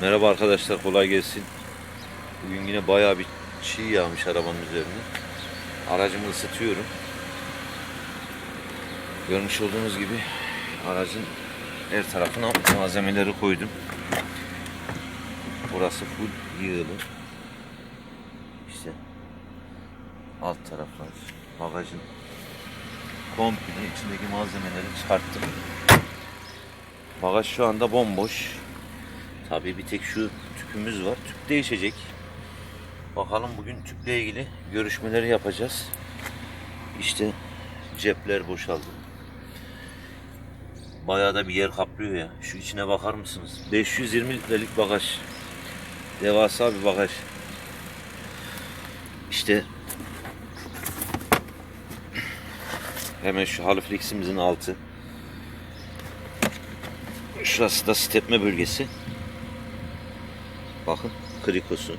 Merhaba arkadaşlar kolay gelsin. Bugün yine bayağı bir çiğ yağmış arabanın üzerine. Aracımı ısıtıyorum. Görmüş olduğunuz gibi aracın her tarafına malzemeleri koydum. Burası full yığılı. İşte alt taraflar, bagajın komple içindeki malzemeleri çıkarttım. Bagaj şu anda bomboş. Tabii bir tek şu tüpümüz var. Tüp değişecek. Bakalım bugün tüple ilgili görüşmeleri yapacağız. İşte cepler boşaldı. Bayağı da bir yer kaplıyor ya. Şu içine bakar mısınız? 520 litrelik bagaj. Devasa bir bagaj. İşte hemen şu halifleximizin altı. Şurası da stepme bölgesi. Bakın krikosu.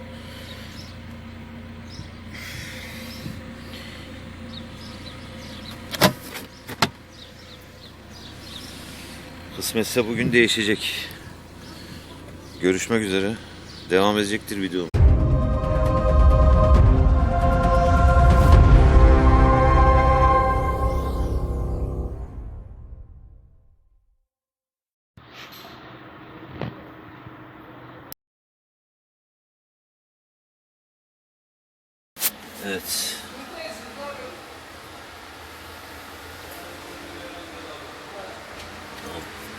Kısmetse bugün değişecek. Görüşmek üzere. Devam edecektir video. Evet.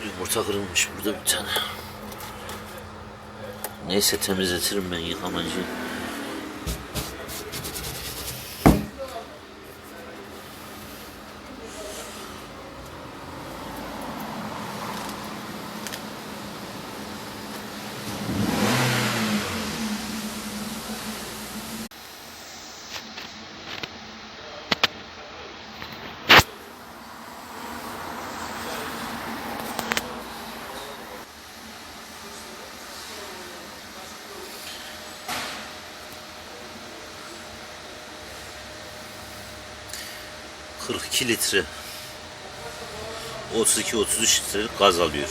Yumurta kırılmış burada bir tane. Neyse temizletirim ben yıkamacı. 42 litre 32-33 litrelik gaz alıyor.